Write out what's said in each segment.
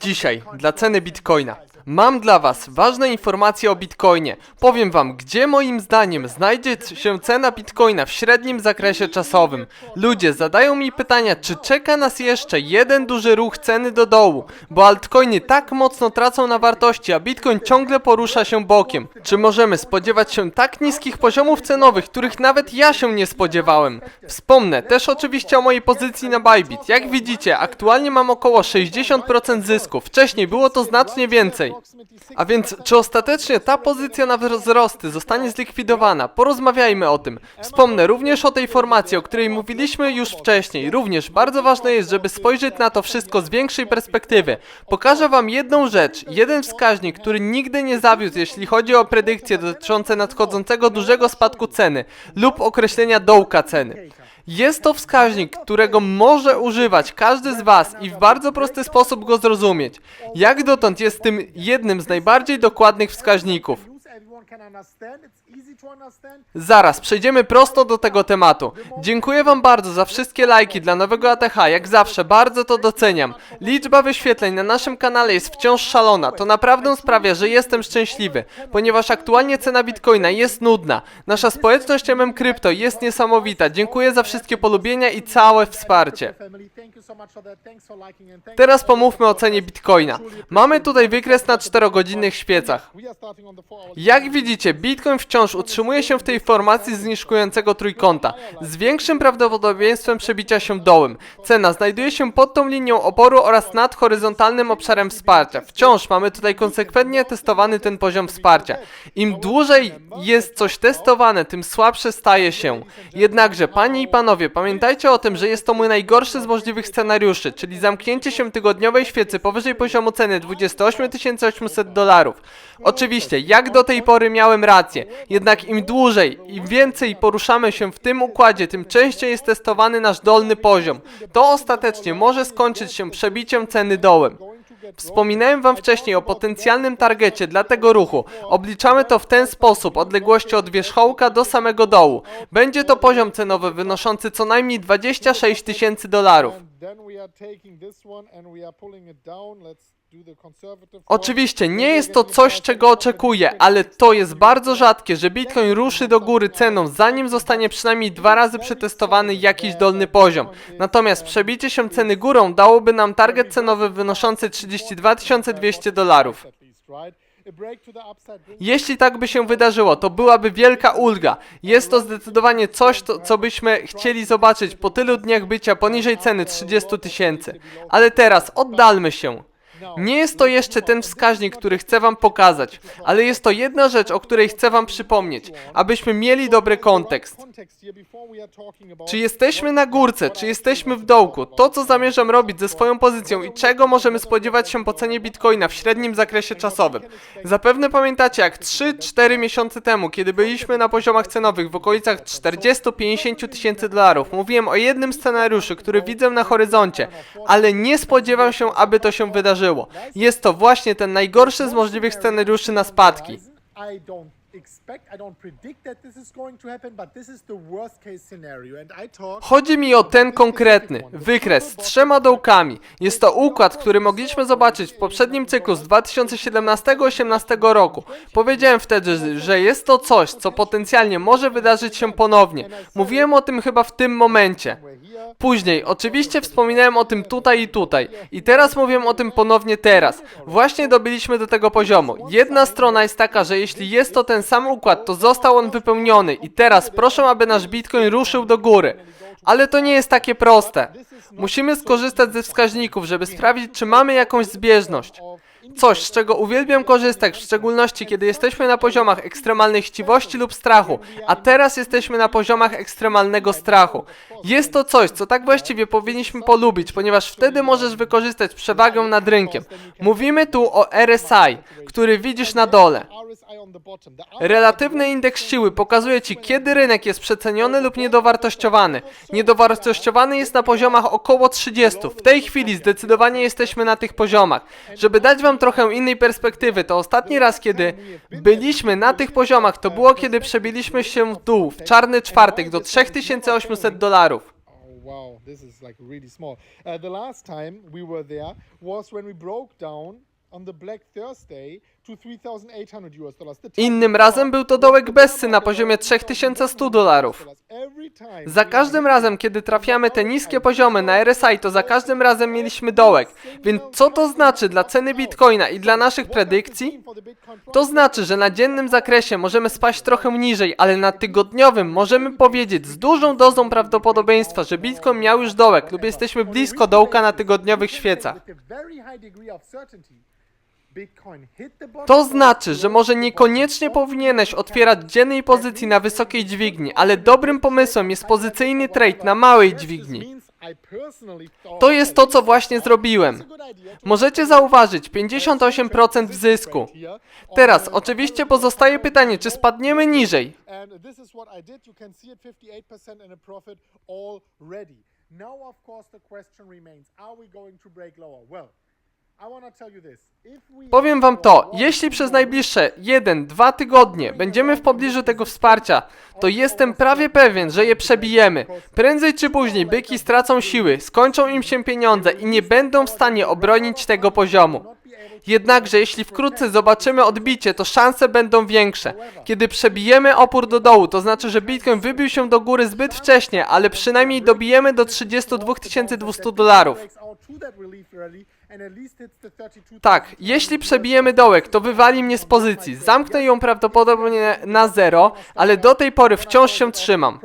Dzisiaj, dla ceny bitcoina. Mam dla Was ważne informacje o bitcoinie. Powiem Wam, gdzie moim zdaniem znajdzie się cena bitcoina w średnim zakresie czasowym. Ludzie zadają mi pytania, czy czeka nas jeszcze jeden duży ruch ceny do dołu, bo altcoiny tak mocno tracą na wartości, a bitcoin ciągle porusza się bokiem. Czy możemy spodziewać się tak niskich poziomów cenowych, których nawet ja się nie spodziewałem? Wspomnę też oczywiście o mojej pozycji na Bybit. Jak widzicie, aktualnie mam około 60% zysku. Wcześniej było to znacznie więcej. A więc, czy ostatecznie ta pozycja na wzrosty zostanie zlikwidowana? Porozmawiajmy o tym. Wspomnę również o tej formacji, o której mówiliśmy już wcześniej. Również bardzo ważne jest, żeby spojrzeć na to wszystko z większej perspektywy. Pokażę Wam jedną rzecz, jeden wskaźnik, który nigdy nie zawiódł, jeśli chodzi o predykcje dotyczące nadchodzącego dużego spadku ceny lub określenia dołka ceny. Jest to wskaźnik, którego może używać każdy z Was i w bardzo prosty sposób go zrozumieć. Jak dotąd jest tym jednym z najbardziej dokładnych wskaźników. Zaraz, przejdziemy prosto do tego tematu. Dziękuję Wam bardzo za wszystkie lajki dla nowego ATH, jak zawsze, bardzo to doceniam. Liczba wyświetleń na naszym kanale jest wciąż szalona, to naprawdę sprawia, że jestem szczęśliwy, ponieważ aktualnie cena bitcoina jest nudna. Nasza społeczność MM Crypto jest niesamowita, dziękuję za wszystkie polubienia i całe wsparcie. Teraz pomówmy o cenie bitcoina. Mamy tutaj wykres na 4-godzinnych świecach. Jak widzicie, Bitcoin wciąż utrzymuje się w tej formacji zniżkującego trójkąta, z większym prawdopodobieństwem przebicia się dołem. Cena znajduje się pod tą linią oporu oraz nad horyzontalnym obszarem wsparcia. Wciąż mamy tutaj konsekwentnie testowany ten poziom wsparcia. Im dłużej jest coś testowane, tym słabsze staje się. Jednakże, panie i panowie, pamiętajcie o tym, że jest to mój najgorszy z możliwych scenariuszy, czyli zamknięcie się tygodniowej świecy powyżej poziomu ceny 28 800 dolarów. Oczywiście, jak do tej pory miałem rację, jednak im dłużej, im więcej poruszamy się w tym układzie, tym częściej jest testowany nasz dolny poziom. To ostatecznie może skończyć się przebiciem ceny dołem. Wspominałem wam wcześniej o potencjalnym targecie dla tego ruchu. Obliczamy to w ten sposób, odległości od wierzchołka do samego dołu. Będzie to poziom cenowy wynoszący co najmniej 26 tysięcy dolarów. Oczywiście nie jest to coś, czego oczekuję, ale to jest bardzo rzadkie, że Bitcoin ruszy do góry ceną, zanim zostanie przynajmniej dwa razy przetestowany jakiś dolny poziom. Natomiast przebicie się ceny górą dałoby nam target cenowy wynoszący 32 200 dolarów. Jeśli tak by się wydarzyło, to byłaby wielka ulga. Jest to zdecydowanie coś, to, co byśmy chcieli zobaczyć po tylu dniach bycia poniżej ceny 30 tysięcy. Ale teraz oddalmy się. Nie jest to jeszcze ten wskaźnik, który chcę wam pokazać, ale jest to jedna rzecz, o której chcę wam przypomnieć, abyśmy mieli dobry kontekst. Czy jesteśmy na górce, czy jesteśmy w dołku? To, co zamierzam robić ze swoją pozycją i czego możemy spodziewać się po cenie bitcoina w średnim zakresie czasowym. Zapewne pamiętacie, jak 3-4 miesiące temu, kiedy byliśmy na poziomach cenowych w okolicach 40-50 tysięcy dolarów, mówiłem o jednym scenariuszu, który widzę na horyzoncie, ale nie spodziewam się, aby to się wydarzyło. Jest to właśnie ten najgorszy z możliwych scenariuszy na spadki. Chodzi mi o ten konkretny, wykres z trzema dołkami. Jest to układ, który mogliśmy zobaczyć w poprzednim cyklu z 2017-18 roku. Powiedziałem wtedy, że jest to coś, co potencjalnie może wydarzyć się ponownie. Mówiłem o tym chyba w tym momencie. Później, oczywiście wspominałem o tym tutaj i tutaj. I teraz mówię o tym ponownie teraz. Właśnie dobiliśmy do tego poziomu. Jedna strona jest taka, że jeśli jest to ten sam układ, to został on wypełniony i teraz proszę, aby nasz Bitcoin ruszył do góry. Ale to nie jest takie proste. Musimy skorzystać ze wskaźników, żeby sprawdzić, czy mamy jakąś zbieżność. Coś, z czego uwielbiam korzystać, w szczególności kiedy jesteśmy na poziomach ekstremalnej chciwości lub strachu, a teraz jesteśmy na poziomach ekstremalnego strachu. Jest to coś, co tak właściwie powinniśmy polubić, ponieważ wtedy możesz wykorzystać przewagę nad rynkiem. Mówimy tu o RSI, który widzisz na dole. Relatywny indeks siły pokazuje Ci, kiedy rynek jest przeceniony lub niedowartościowany. Niedowartościowany jest na poziomach około 30. W tej chwili zdecydowanie jesteśmy na tych poziomach. Żeby dać Wam trochę innej perspektywy, to ostatni raz, kiedy byliśmy na tych poziomach, to było kiedy przebiliśmy się w dół, w czarny czwartek, do 3800 dolarów. wow, this is like really small. Uh, the last time we were there was when we broke down on the Black Thursday to 3,800 US dollars. The top Innym razem był to dołek Bessy na poziomie 3100 dolarów. Za każdym razem, kiedy trafiamy te niskie poziomy na RSI, to za każdym razem mieliśmy dołek. Więc co to znaczy dla ceny Bitcoina i dla naszych predykcji? To znaczy, że na dziennym zakresie możemy spaść trochę niżej, ale na tygodniowym możemy powiedzieć z dużą dozą prawdopodobieństwa, że Bitcoin miał już dołek lub jesteśmy blisko dołka na tygodniowych świecach. To znaczy, że może niekoniecznie powinieneś otwierać dziennej pozycji na wysokiej dźwigni, ale dobrym pomysłem jest pozycyjny trade na małej dźwigni. To jest to, co właśnie zrobiłem. Możecie zauważyć 58% w zysku. Teraz oczywiście pozostaje pytanie, czy spadniemy niżej. And this is what I did. You can see it 58% in a profit already. Now, of course, the question remains are we going to break lower? Well, Powiem wam to, jeśli przez najbliższe 1-2 tygodnie będziemy w pobliżu tego wsparcia, to jestem prawie pewien, że je przebijemy. Prędzej czy później byki stracą siły, skończą im się pieniądze i nie będą w stanie obronić tego poziomu. Jednakże jeśli wkrótce zobaczymy odbicie, to szanse będą większe. Kiedy przebijemy opór do dołu, to znaczy, że Bitcoin wybił się do góry zbyt wcześnie, ale przynajmniej dobijemy do 32 200 dolarów. Tak, jeśli przebijemy dołek, to wywali mnie z pozycji. Zamknę ją prawdopodobnie na zero, ale do tej pory wciąż się trzymam.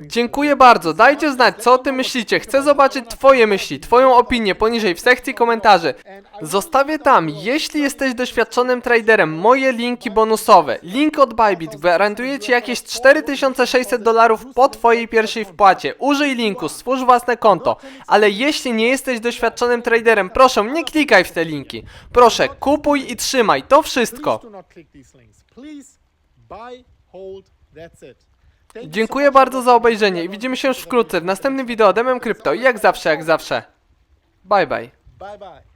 Dziękuję bardzo, dajcie znać co o tym myślicie, chcę zobaczyć twoje myśli, twoją opinię poniżej w sekcji komentarzy. Zostawię tam, jeśli jesteś doświadczonym traderem, moje linki bonusowe. Link od Bybit gwarantuje ci jakieś 4600 dolarów po twojej pierwszej wpłacie. Użyj linku, stwórz własne konto, ale jeśli nie jesteś doświadczonym traderem, proszę nie klikaj w te linki. Proszę, kupuj i trzymaj, to wszystko. Dziękuję bardzo za obejrzenie i widzimy się już wkrótce w następnym wideo Demem Krypto i jak zawsze, jak zawsze. Bye bye. Bye bye.